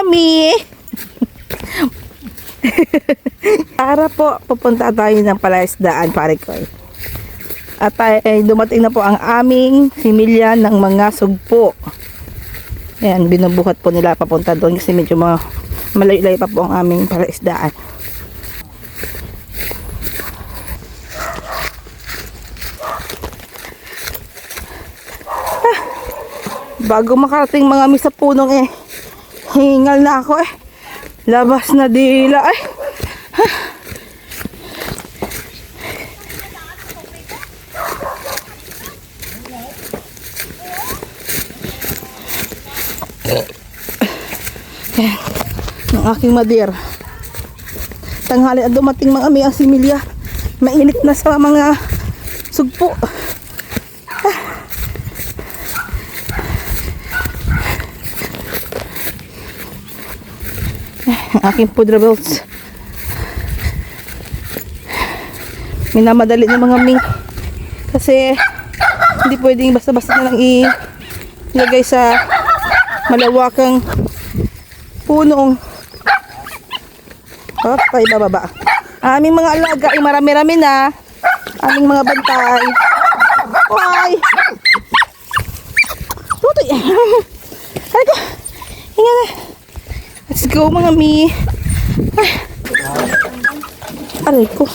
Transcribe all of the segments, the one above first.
mga mi. Para po, pupunta tayo ng palaisdaan, pare ko. At eh, dumating na po ang aming similya ng mga sugpo. Ayan, binubuhat po nila papunta doon kasi medyo mga malayo-layo pa po ang aming palaisdaan. Bago makarating mga mi sa punong eh, hingal na ako eh. Labas na dila eh. Ayan, ng aking madir. Tanghali at dumating mga mi ang similya. Mainit na sa mga sugpo. Ang aking food rebels. Minamadali ng mga mink. Kasi hindi pwedeng basta-basta na lang ilagay sa malawakang punong tayo bababa. Aming mga alaga ay marami-rami na. Aming mga bantay. Hoy! Tutoy! Ay ko! Hinga na! Go mga mi. Ay. Aray ko.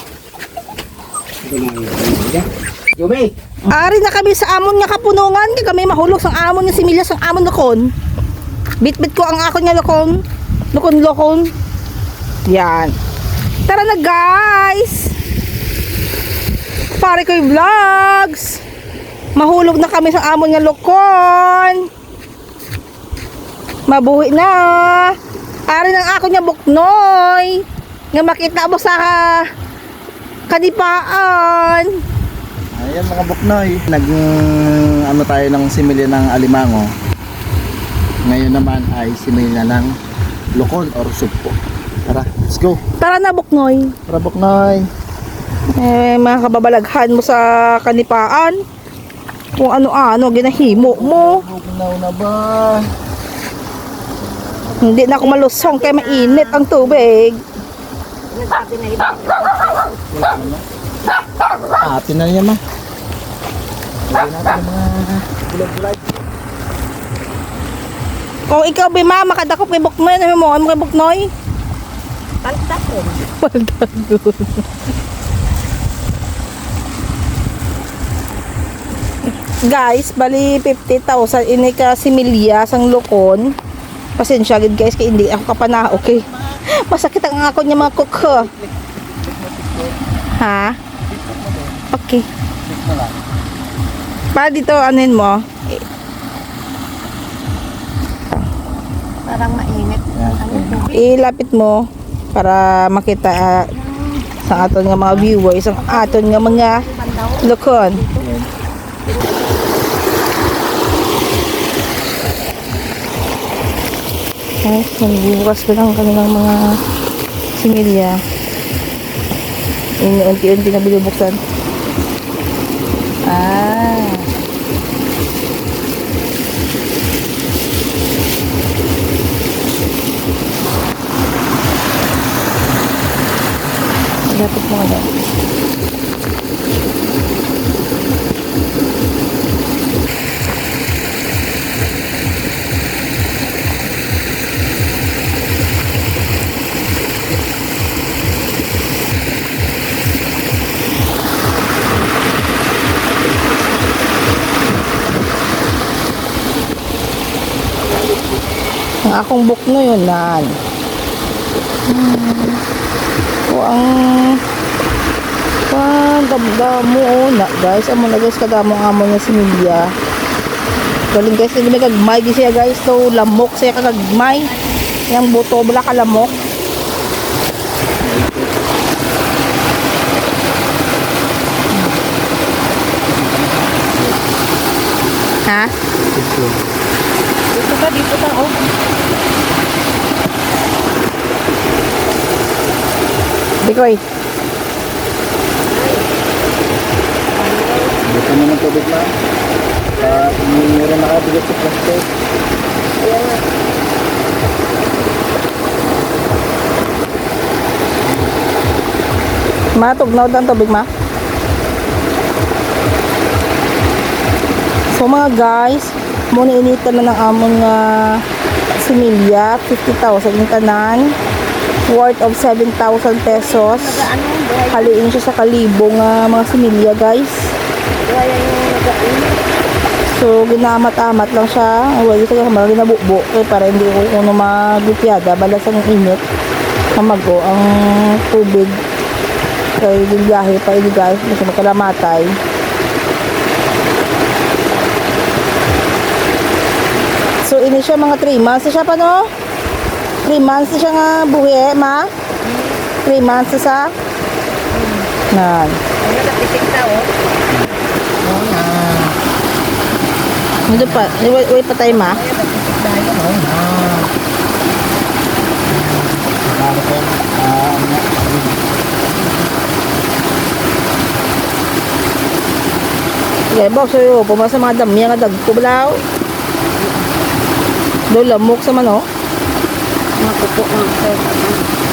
Yumi! Ari na kami sa amon nga kapunungan. Kaya kami mahulog sa amon nga similya sa amon lokon. Bit-bit ko ang ako nga lokon. Lokon-lokon. Yan. Tara na guys. Pare ko yung vlogs. Mahulog na kami sa amon nga lokon. Mabuhi na. Ari ng ako niya buknoy. Nga makita mo sa kanipaan. Ayan mga buknoy. Nag ano tayo ng similya ng alimango. Ngayon naman ay similya ng lokon or suppo. Tara, let's go. Tara na buknoy. Tara buknoy. Eh, mga kababalaghan mo sa kanipaan. Kung ano-ano, ginahimo mo. Na ba? Hindi na ako malusong kaya mainit ang tubig. Atin na niya ma. Lagyan natin ang mga bulag-bulag. Kung ikaw, Bima, makadakop kay Buknoy, ano mo, ano kay Buknoy? Paltakon. Paltakon. guys, bali 50,000 ini ka similya sang lokon. Pasensya gid guys kay hindi ako kapana okay. Masakit ang ako niya mga kuko. Ha? Okay. Pa dito anin mo? Parang mainit. Yan. ilapit mo para makita ah, sa aton nga mga viewers ang aton nga mga lokon Yan. ay nagbubukas ko lang kanilang mga similya Ini unti-unti na binubuksan ah Lapit mo nga akong book na yun, nan. Hmm. O ang... Ah, damdamo na guys. Amo na guys, kadamo amo niya si Milya. Galing guys, hindi may kagmay di siya guys. So, lamok siya kagmay. Yang buto, bala ka lamok. Ha? Dito ka, dito ka, oh. Dikoy. Gusto mo ng tubig ah, na? Uh, meron nakabigat sa plastic. Ayan na. Ma, tugnaw ang tubig, ma. So, mga guys, muna initan na ng among uh, similya, 50,000 yung tanan worth of 7,000 pesos. Haliin siya sa kalibo nga mga similya guys. So, ginamat-amat lang siya. Huwag ito yung mga ginabubo. Eh, para hindi ko kuno magupyada. Balas ang init. Kamago ang tubig. Kaya yung biyahe pa ini guys. Kasi magkalamatay. So, ini siya mga 3 months siya pa no? 3 months na siya nga buhi, ma? 3 months na siya? Nan. Ano na pitik na, oh. Ito pa. Iway, iway pa tayo, ma? Ano na pitik na yun, oh. Ah, Okay, box so pumasa mga dami nga dagko balaw. Do lamok sa man oh. Mga kupo, mga kupo.